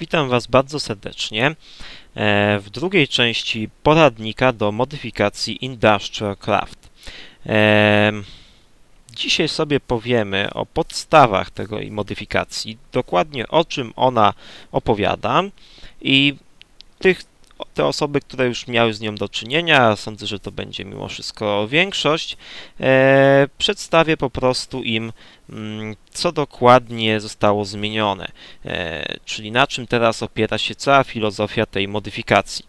Witam Was bardzo serdecznie e, w drugiej części poradnika do modyfikacji Industrial Craft. E, dzisiaj sobie powiemy o podstawach tego modyfikacji, dokładnie o czym ona opowiada i tych te osoby, które już miały z nią do czynienia, sądzę, że to będzie mimo wszystko większość, e, przedstawię po prostu im, mm, co dokładnie zostało zmienione, e, czyli na czym teraz opiera się cała filozofia tej modyfikacji.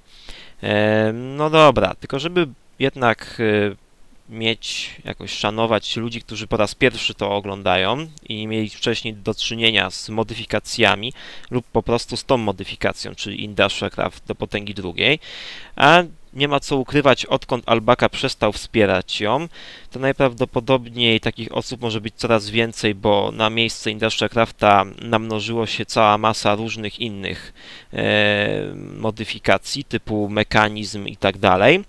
E, no dobra, tylko żeby jednak e, mieć, jakoś szanować ludzi, którzy po raz pierwszy to oglądają i mieli wcześniej do czynienia z modyfikacjami lub po prostu z tą modyfikacją, czyli Industrial Craft do potęgi drugiej, a nie ma co ukrywać, odkąd Albaka przestał wspierać ją, to najprawdopodobniej takich osób może być coraz więcej, bo na miejsce Industrial Crafta namnożyło się cała masa różnych innych e, modyfikacji, typu mechanizm i tak dalej.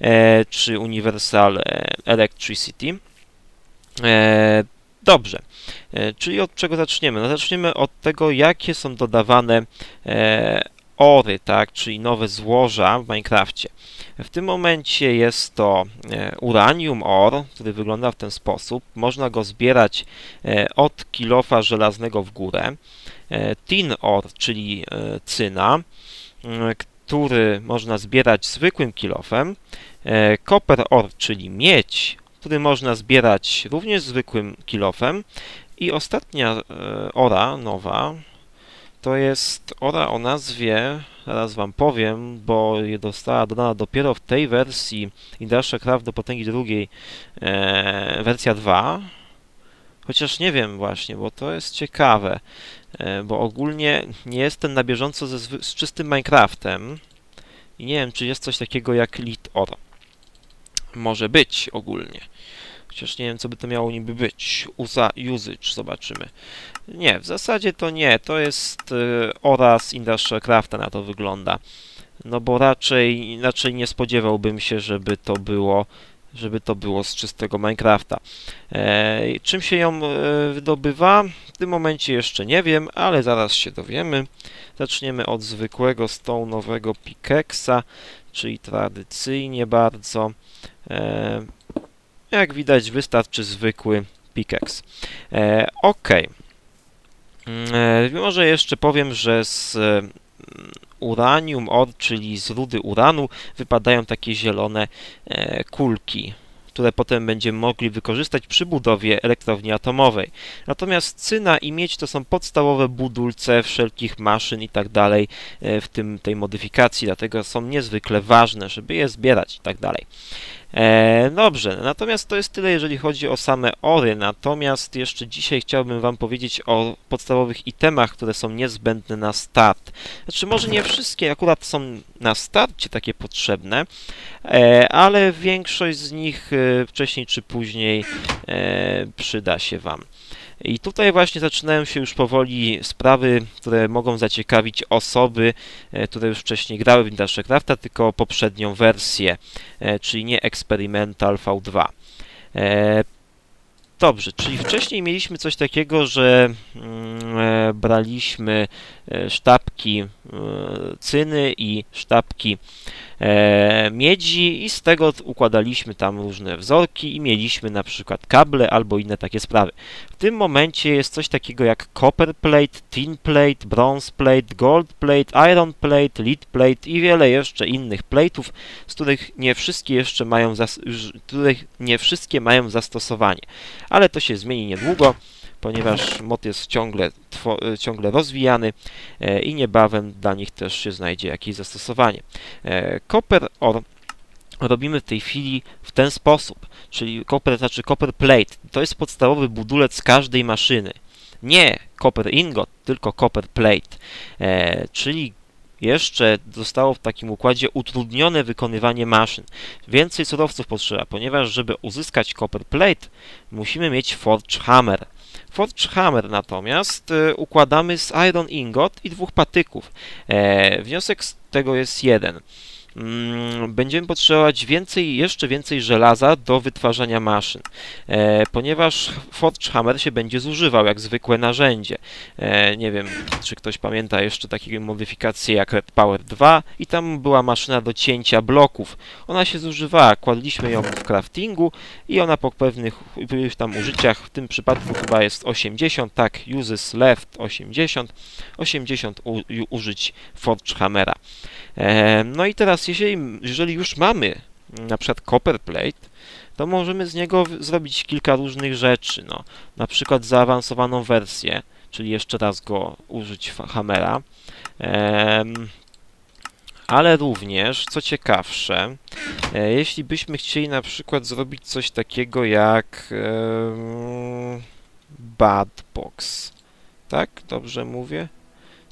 E, czy Universal e, Electricity. E, dobrze, czyli od czego zaczniemy? No zaczniemy od tego, jakie są dodawane ory, tak, czyli nowe złoża w Minecrafcie. W tym momencie jest to uranium ore, który wygląda w ten sposób. Można go zbierać od kilofa żelaznego w górę. Tin ore, czyli cyna, który można zbierać zwykłym kilofem. E, copper ore, czyli miedź, który można zbierać również zwykłym kilofem. I ostatnia e, ora nowa to jest ora o nazwie, zaraz wam powiem, bo je dostała dodana dopiero w tej wersji Industrial Craft do potęgi drugiej, e, wersja 2. Chociaż nie wiem właśnie, bo to jest ciekawe, e, bo ogólnie nie jestem na bieżąco ze, z czystym Minecraftem i nie wiem, czy jest coś takiego jak Lit Ore może być ogólnie. Chociaż nie wiem, co by to miało niby być. USA usage, zobaczymy. Nie, w zasadzie to nie. To jest y, oraz Industrial Crafta na to wygląda. No bo raczej, raczej nie spodziewałbym się, żeby to było żeby to było z czystego Minecrafta. E, czym się ją e, wydobywa? W tym momencie jeszcze nie wiem, ale zaraz się dowiemy. Zaczniemy od zwykłego stone'owego pickaxa, czyli tradycyjnie bardzo. E, jak widać wystarczy zwykły pickaxe. E, ok. Mm, e, może jeszcze powiem, że z uranium or, czyli z rudy uranu, wypadają takie zielone kulki które potem będziemy mogli wykorzystać przy budowie elektrowni atomowej. Natomiast cyna i miedź to są podstawowe budulce wszelkich maszyn i tak dalej w tym tej modyfikacji, dlatego są niezwykle ważne, żeby je zbierać i tak dalej. E, dobrze, natomiast to jest tyle, jeżeli chodzi o same ory. Natomiast jeszcze dzisiaj chciałbym Wam powiedzieć o podstawowych itemach, które są niezbędne na start. Znaczy, może nie wszystkie akurat są na starcie takie potrzebne, e, ale większość z nich e, wcześniej czy później e, przyda się Wam. I tutaj właśnie zaczynają się już powoli sprawy, które mogą zaciekawić osoby, e, które już wcześniej grały w Crafta, tylko poprzednią wersję, e, czyli nie Experimental V2. E, dobrze, czyli wcześniej mieliśmy coś takiego, że mm, braliśmy sztabki cyny i sztabki miedzi i z tego układaliśmy tam różne wzorki i mieliśmy na przykład kable albo inne takie sprawy. W tym momencie jest coś takiego jak copper plate, tin plate, bronze plate, gold plate, iron plate, lead plate i wiele jeszcze innych plate'ów, z których nie wszystkie jeszcze mają, których nie wszystkie mają zastosowanie. Ale to się zmieni niedługo ponieważ mod jest ciągle, e, ciągle rozwijany e, i niebawem dla nich też się znajdzie jakieś zastosowanie. E, copper Ore robimy w tej chwili w ten sposób, czyli copper, znaczy copper plate, to jest podstawowy budulec każdej maszyny. Nie copper ingot, tylko copper plate, e, czyli jeszcze zostało w takim układzie utrudnione wykonywanie maszyn. Więcej surowców potrzeba, ponieważ żeby uzyskać copper plate musimy mieć forge hammer. Forge Hammer natomiast e, układamy z Iron Ingot i dwóch patyków. E, wniosek z tego jest jeden. Mm, będziemy potrzebować więcej, jeszcze więcej żelaza do wytwarzania maszyn, e, ponieważ Forge Hammer się będzie zużywał jak zwykłe narzędzie. E, nie wiem, czy ktoś pamięta jeszcze takie modyfikacje jak Red Power 2 i tam była maszyna do cięcia bloków. Ona się zużywała, kładliśmy ją w craftingu i ona po pewnych tam użyciach, w tym przypadku chyba jest 80, tak, uses left 80, 80 u, użyć Forge Hammera. E, no i teraz, jeżeli, jeżeli już mamy na przykład copper plate, to możemy z niego zrobić kilka różnych rzeczy. No, na przykład zaawansowaną wersję, czyli jeszcze raz go użyć Hammera. E, ale również, co ciekawsze, e, jeśli byśmy chcieli na przykład zrobić coś takiego jak e, bad box, tak? Dobrze mówię?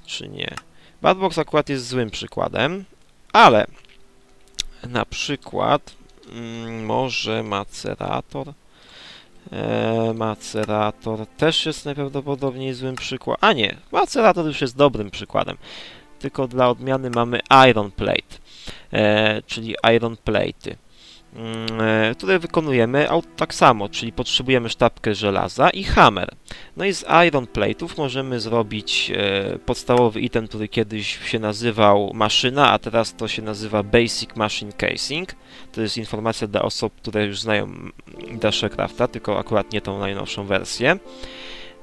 Czy nie? Badbox akurat jest złym przykładem, ale na przykład mm, może macerator. E, macerator też jest najprawdopodobniej złym przykładem. A nie, macerator już jest dobrym przykładem. Tylko dla odmiany mamy iron plate, e, czyli iron plate'y. Mm, e, które wykonujemy tak samo, czyli potrzebujemy sztabkę żelaza i hammer. No i z iron plate'ów możemy zrobić e, podstawowy item, który kiedyś się nazywał maszyna, a teraz to się nazywa Basic Machine Casing. To jest informacja dla osób, które już znają Dashcrafta, tylko akurat nie tą najnowszą wersję.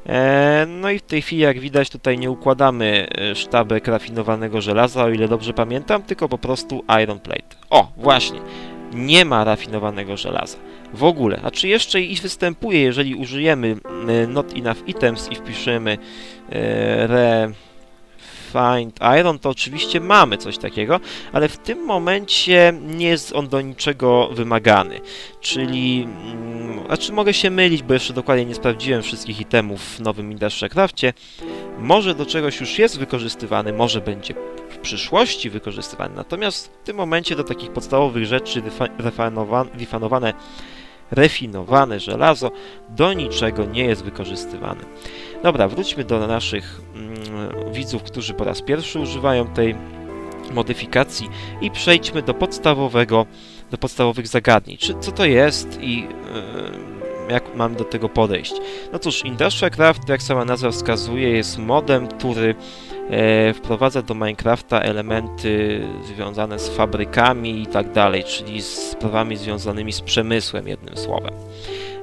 E, no i w tej chwili, jak widać, tutaj nie układamy sztabek rafinowanego żelaza, o ile dobrze pamiętam, tylko po prostu iron plate. O, właśnie nie ma rafinowanego żelaza. W ogóle. A czy jeszcze i występuje, jeżeli użyjemy e, not enough items i wpiszemy e, re find iron, to oczywiście mamy coś takiego, ale w tym momencie nie jest on do niczego wymagany. Czyli, mm, znaczy mogę się mylić, bo jeszcze dokładnie nie sprawdziłem wszystkich itemów w nowym Industrial. Może do czegoś już jest wykorzystywany, może będzie w przyszłości wykorzystywany, natomiast w tym momencie do takich podstawowych rzeczy refinowane, refinowane żelazo do niczego nie jest wykorzystywane. Dobra, wróćmy do naszych mm, widzów, którzy po raz pierwszy używają tej modyfikacji i przejdźmy do podstawowego, do podstawowych zagadnień. Czy, co to jest i yy, jak mam do tego podejść? No cóż, Industrial Craft, jak sama nazwa wskazuje, jest modem, który wprowadza do Minecrafta elementy związane z fabrykami i tak dalej, czyli z sprawami związanymi z przemysłem, jednym słowem.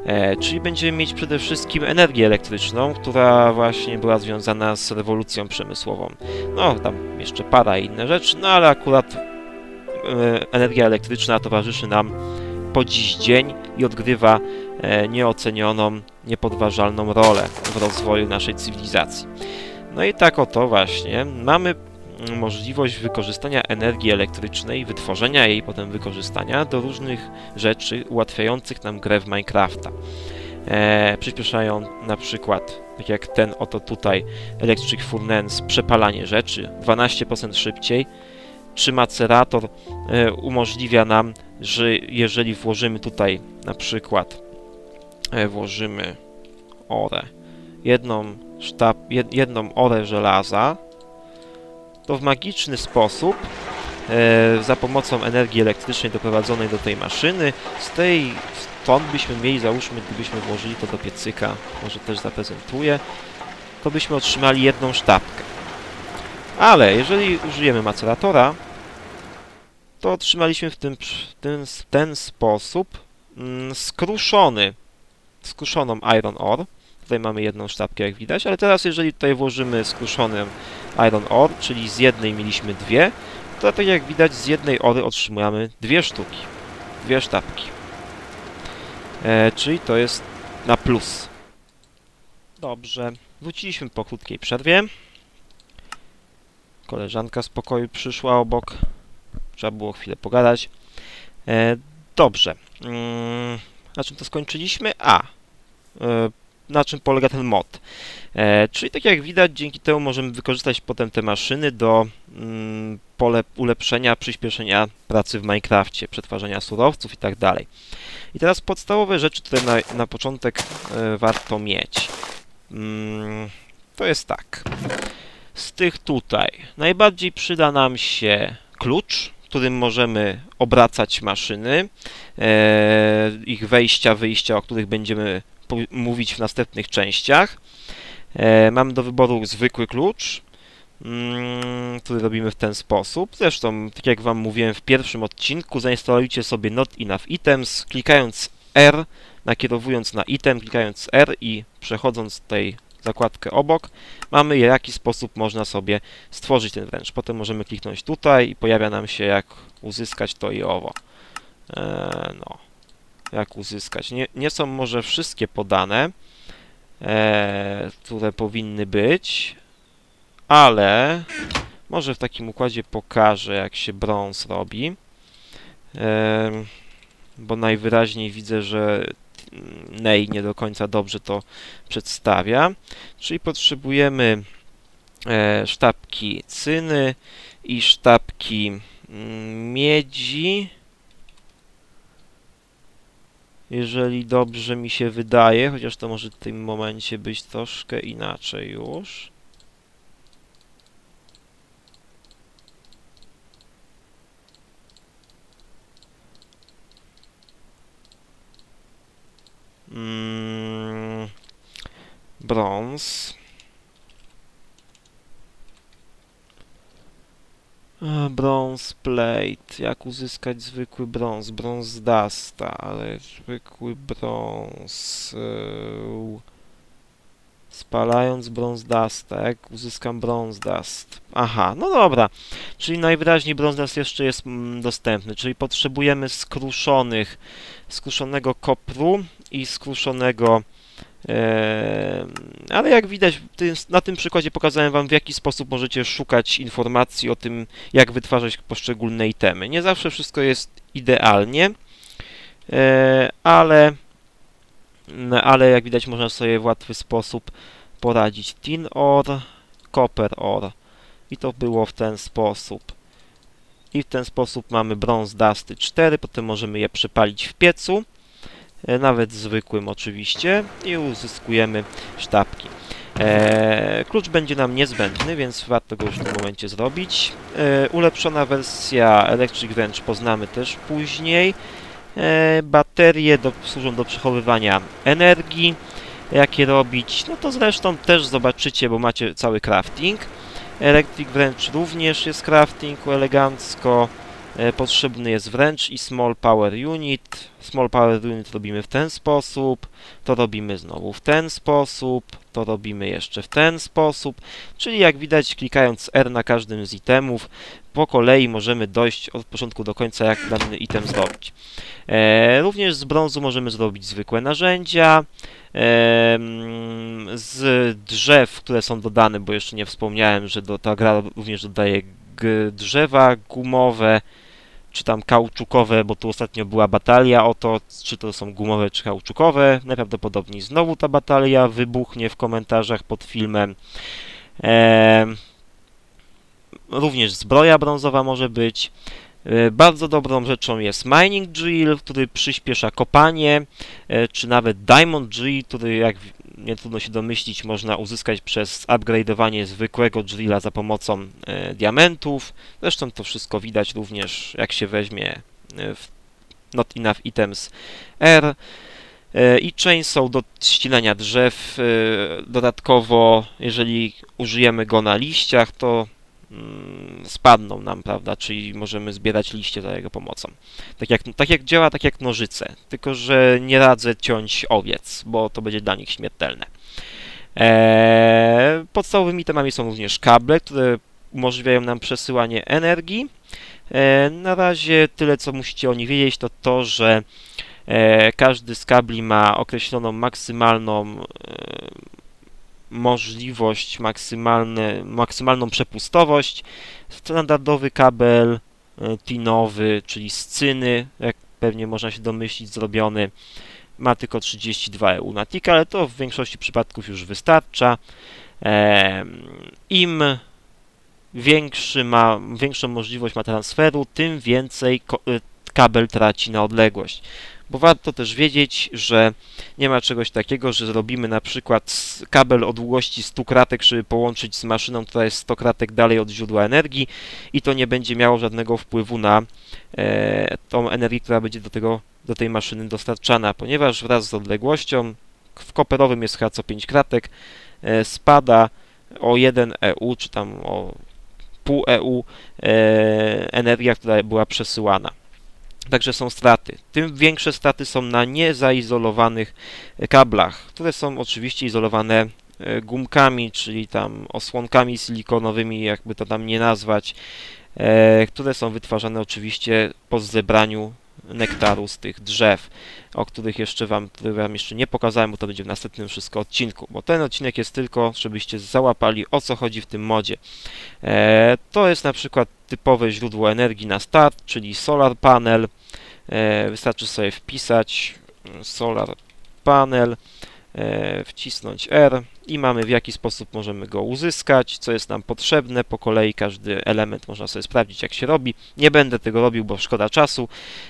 E, czyli będziemy mieć przede wszystkim energię elektryczną, która właśnie była związana z rewolucją przemysłową. No, tam jeszcze para inne rzeczy, no ale akurat e, energia elektryczna towarzyszy nam po dziś dzień i odgrywa e, nieocenioną, niepodważalną rolę w rozwoju naszej cywilizacji. No i tak oto właśnie mamy możliwość wykorzystania energii elektrycznej, wytworzenia jej, potem wykorzystania do różnych rzeczy ułatwiających nam grę w Minecrafta. E, przyspieszają na przykład, tak jak ten oto tutaj Electric Furnace, przepalanie rzeczy 12% szybciej, czy macerator e, umożliwia nam, że jeżeli włożymy tutaj na przykład e, włożymy orę, jedną, sztab, jedną orę żelaza, to w magiczny sposób e, za pomocą energii elektrycznej doprowadzonej do tej maszyny, z tej stąd byśmy mieli, załóżmy, gdybyśmy włożyli to do piecyka, może też zaprezentuję, to byśmy otrzymali jedną sztabkę. Ale jeżeli użyjemy maceratora, to otrzymaliśmy w tym, ten, ten sposób mm, skruszony, skruszoną iron ore. Tutaj mamy jedną sztabkę, jak widać, ale teraz jeżeli tutaj włożymy skruszony iron ore, czyli z jednej mieliśmy dwie, to tak jak widać z jednej ory otrzymujemy dwie sztuki, dwie sztabki. E, czyli to jest na plus. Dobrze, wróciliśmy po krótkiej przerwie. Koleżanka z pokoju przyszła obok. Trzeba było chwilę pogadać. E, dobrze. Mm, na czym to skończyliśmy? A. E, na czym polega ten mod. E, czyli tak jak widać, dzięki temu możemy wykorzystać potem te maszyny do mm, pole ulepszenia, przyspieszenia pracy w Minecrafcie, przetwarzania surowców i tak. I teraz podstawowe rzeczy, które na, na początek e, warto mieć. Mm, to jest tak. Z tych tutaj najbardziej przyda nam się klucz, którym możemy obracać maszyny, e, ich wejścia, wyjścia, o których będziemy mówić w następnych częściach. E, mamy do wyboru zwykły klucz, mm, który robimy w ten sposób. Zresztą, tak jak Wam mówiłem w pierwszym odcinku, zainstalujcie sobie Not Enough Items, klikając R, nakierowując na item, klikając R i przechodząc tutaj zakładkę obok, mamy w jaki sposób można sobie stworzyć ten wręcz. Potem możemy kliknąć tutaj i pojawia nam się jak uzyskać to i owo. Eee, no, jak uzyskać. Nie, nie są może wszystkie podane, e, które powinny być, ale może w takim układzie pokażę, jak się brąz robi, e, bo najwyraźniej widzę, że Ney nie do końca dobrze to przedstawia. Czyli potrzebujemy e, sztabki cyny i sztabki mm, miedzi. Jeżeli dobrze mi się wydaje, chociaż to może w tym momencie być troszkę inaczej już. Mm, brąz. Brąz plate. Jak uzyskać zwykły brąz? Brąz dasta, ale zwykły brąz. Yy, spalając brąz dasta. Jak uzyskam brąz dust? Aha, no dobra. Czyli najwyraźniej brąz dust jeszcze jest mm, dostępny. Czyli potrzebujemy skruszonych, skruszonego kopru i skruszonego ale jak widać, na tym przykładzie pokazałem Wam, w jaki sposób możecie szukać informacji o tym, jak wytwarzać poszczególne itemy. Nie zawsze wszystko jest idealnie, e, ale, ale jak widać, można sobie w łatwy sposób poradzić. Tin ore, copper ore. I to było w ten sposób. I w ten sposób mamy brąz dusty 4, potem możemy je przepalić w piecu. E, nawet zwykłym oczywiście i uzyskujemy sztabki. E, klucz będzie nam niezbędny, więc warto go już w tym momencie zrobić. E, ulepszona wersja Electric Wrench poznamy też później. E, baterie do, służą do przechowywania energii. Jakie robić? No to zresztą też zobaczycie, bo macie cały crafting. Electric Wrench również jest crafting elegancko. E, potrzebny jest wręcz i Small Power Unit. Small Power Unit robimy w ten sposób, to robimy znowu w ten sposób, to robimy jeszcze w ten sposób, czyli jak widać klikając R na każdym z itemów, po kolei możemy dojść od początku do końca, jak dany item zrobić. E, również z brązu możemy zrobić zwykłe narzędzia, e, z drzew, które są dodane, bo jeszcze nie wspomniałem, że do, ta gra również dodaje drzewa gumowe, czy tam kauczukowe, bo tu ostatnio była batalia o to, czy to są gumowe, czy kauczukowe. Najprawdopodobniej znowu ta batalia wybuchnie w komentarzach pod filmem. Również zbroja brązowa może być. E, bardzo dobrą rzeczą jest Mining Drill, który przyspiesza kopanie, e, czy nawet Diamond Drill, który jak nie trudno się domyślić, można uzyskać przez upgrade'owanie zwykłego drilla za pomocą e, diamentów. Zresztą to wszystko widać również jak się weźmie w Not Enough Items R. I chainsaw do ścinania drzew. Dodatkowo, jeżeli użyjemy go na liściach, to spadną nam, prawda, czyli możemy zbierać liście za jego pomocą. Tak jak, tak jak działa, tak jak nożyce, tylko że nie radzę ciąć owiec, bo to będzie dla nich śmiertelne. Eee, podstawowymi temami są również kable, które umożliwiają nam przesyłanie energii. Eee, na razie tyle, co musicie o nich wiedzieć, to to, że e, każdy z kabli ma określoną maksymalną e, możliwość, maksymalne, maksymalną przepustowość. Standardowy kabel e, tinowy, czyli z cyny, jak pewnie można się domyślić, zrobiony, ma tylko 32 EU na TIK, ale to w większości przypadków już wystarcza. Im większy ma, większą możliwość ma transferu, tym więcej kabel traci na odległość. Bo warto też wiedzieć, że nie ma czegoś takiego, że zrobimy na przykład kabel o długości 100 kratek, żeby połączyć z maszyną, która jest 100 kratek dalej od źródła energii i to nie będzie miało żadnego wpływu na e, tą energię, która będzie do, tego, do tej maszyny dostarczana, ponieważ wraz z odległością w koperowym jest chyba co 5 kratek, e, spada o 1 EU, czy tam o pół EU e, energia, która była przesyłana. Także są straty. Tym większe straty są na niezaizolowanych kablach, które są oczywiście izolowane e, gumkami, czyli tam osłonkami silikonowymi, jakby to tam nie nazwać, e, które są wytwarzane oczywiście po zebraniu nektaru z tych drzew, o których jeszcze wam, wam jeszcze nie pokazałem, bo to będzie w następnym wszystko odcinku, bo ten odcinek jest tylko, żebyście załapali o co chodzi w tym modzie. E, to jest na przykład typowe źródło energii na start, czyli solar panel. E, wystarczy sobie wpisać mm, solar panel, wcisnąć R i mamy w jaki sposób możemy go uzyskać, co jest nam potrzebne. Po kolei każdy element można sobie sprawdzić, jak się robi. Nie będę tego robił, bo szkoda czasu.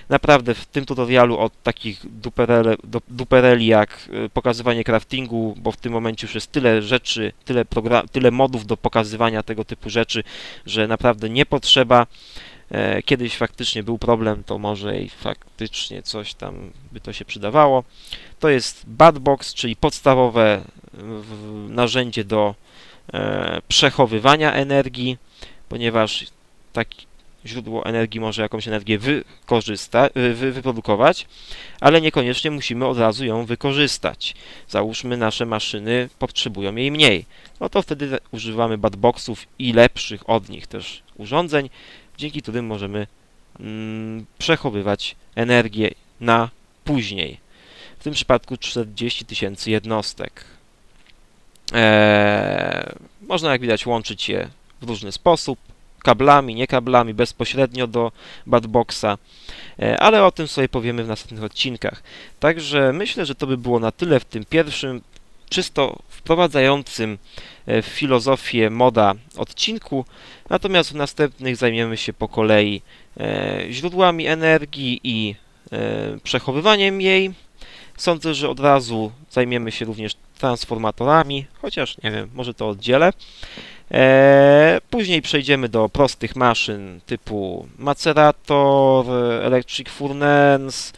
Naprawdę w tym tutorialu od takich duperele, dupereli jak e, pokazywanie craftingu, bo w tym momencie już jest tyle rzeczy, tyle, tyle modów do pokazywania tego typu rzeczy, że naprawdę nie potrzeba. E, kiedyś faktycznie był problem, to może i faktycznie coś tam by to się przydawało. To jest Badbox, czyli podstawowe narzędzie do e, przechowywania energii, ponieważ takie źródło energii może jakąś energię wykorzysta, wy, wyprodukować, ale niekoniecznie musimy od razu ją wykorzystać. Załóżmy, nasze maszyny potrzebują jej mniej. No to wtedy używamy badboxów i lepszych od nich też urządzeń, dzięki którym możemy mm, przechowywać energię na później. W tym przypadku 40 tysięcy jednostek. Eee, można, jak widać, łączyć je w różny sposób, kablami, nie kablami, bezpośrednio do badboxa, eee, ale o tym sobie powiemy w następnych odcinkach. Także myślę, że to by było na tyle w tym pierwszym, czysto wprowadzającym e, w filozofię moda odcinku, natomiast w następnych zajmiemy się po kolei e, źródłami energii i e, przechowywaniem jej. Sądzę, że od razu zajmiemy się również transformatorami, chociaż nie wiem, może to oddzielę. Później przejdziemy do prostych maszyn typu macerator, electric furnace,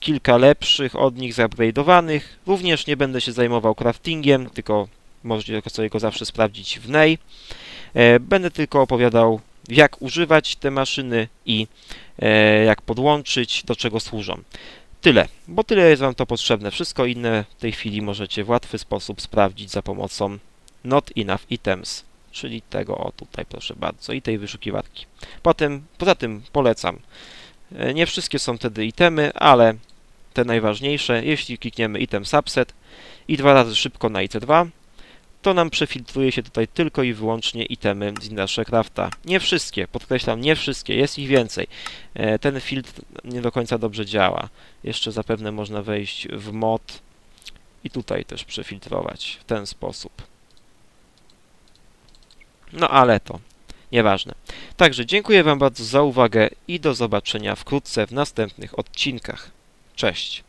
kilka lepszych od nich zupgrade'owanych. Również nie będę się zajmował craftingiem, tylko możecie sobie go zawsze sprawdzić w NEI. Będę tylko opowiadał jak używać te maszyny i jak podłączyć, do czego służą. Tyle, bo tyle jest Wam to potrzebne. Wszystko inne w tej chwili możecie w łatwy sposób sprawdzić za pomocą not enough items, czyli tego, o tutaj proszę bardzo, i tej wyszukiwarki. Potem, poza tym polecam. E, nie wszystkie są wtedy itemy, ale te najważniejsze. Jeśli klikniemy item subset i dwa razy szybko na IC2, to nam przefiltruje się tutaj tylko i wyłącznie itemy z Industrial Crafta. Nie wszystkie, podkreślam, nie wszystkie, jest ich więcej. E, ten filtr nie do końca dobrze działa. Jeszcze zapewne można wejść w mod i tutaj też przefiltrować w ten sposób. No ale to nieważne. Także dziękuję Wam bardzo za uwagę i do zobaczenia wkrótce w następnych odcinkach. Cześć!